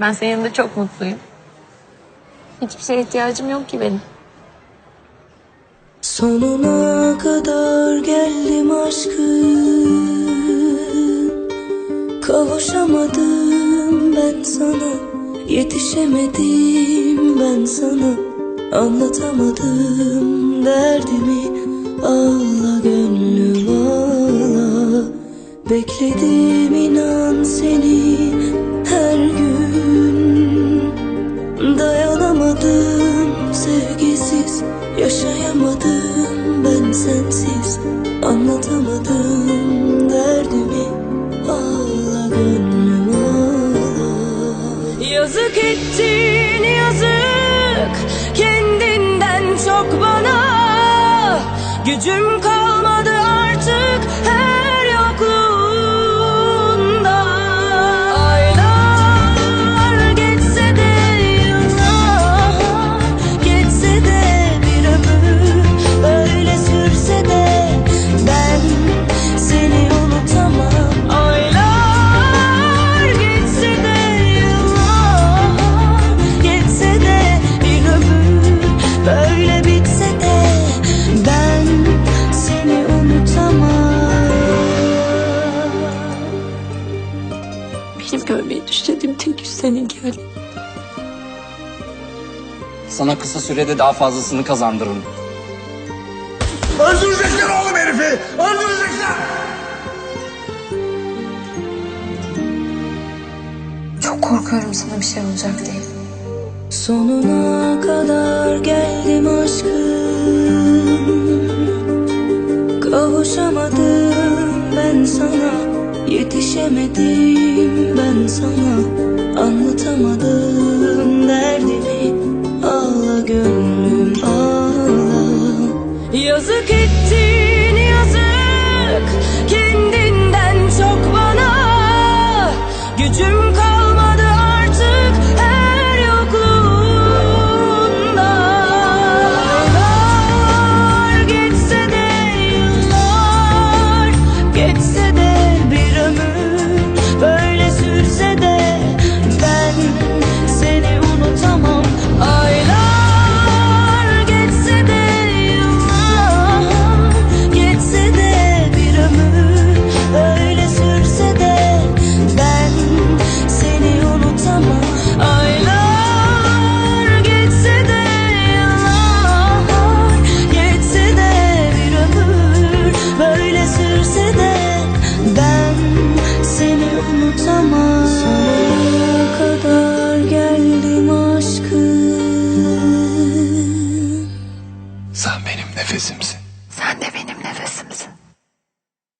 Ben senin yanında çok mutluyum. Hiçbir şeye ihtiyacım yok ki benim. Sonuna kadar geldim aşkın Kavuşamadım ben sana. Yetişemedim ben sana. Anlatamadım derdimi. Ağla gönlüm ağla. Bekledim inan seni Yaşayamadım ben sensiz Anlatamadım derdimi Ağla gönlüm ağla. Yazık ettin yazık. Kendinden çok bana Gücüm kalmadı görmeyi düşlediğim tek yüz senin geldi. Sana kısa sürede daha fazlasını kazandırırım. Öldürecekler oğlum herifi! Öldürecekler! Çok korkuyorum sana bir şey olacak diye. Sonuna kadar geldim aşkım Kavuşamadım ben sana Yetişemedim ben Yazık ettin Sen benim nefesimsin.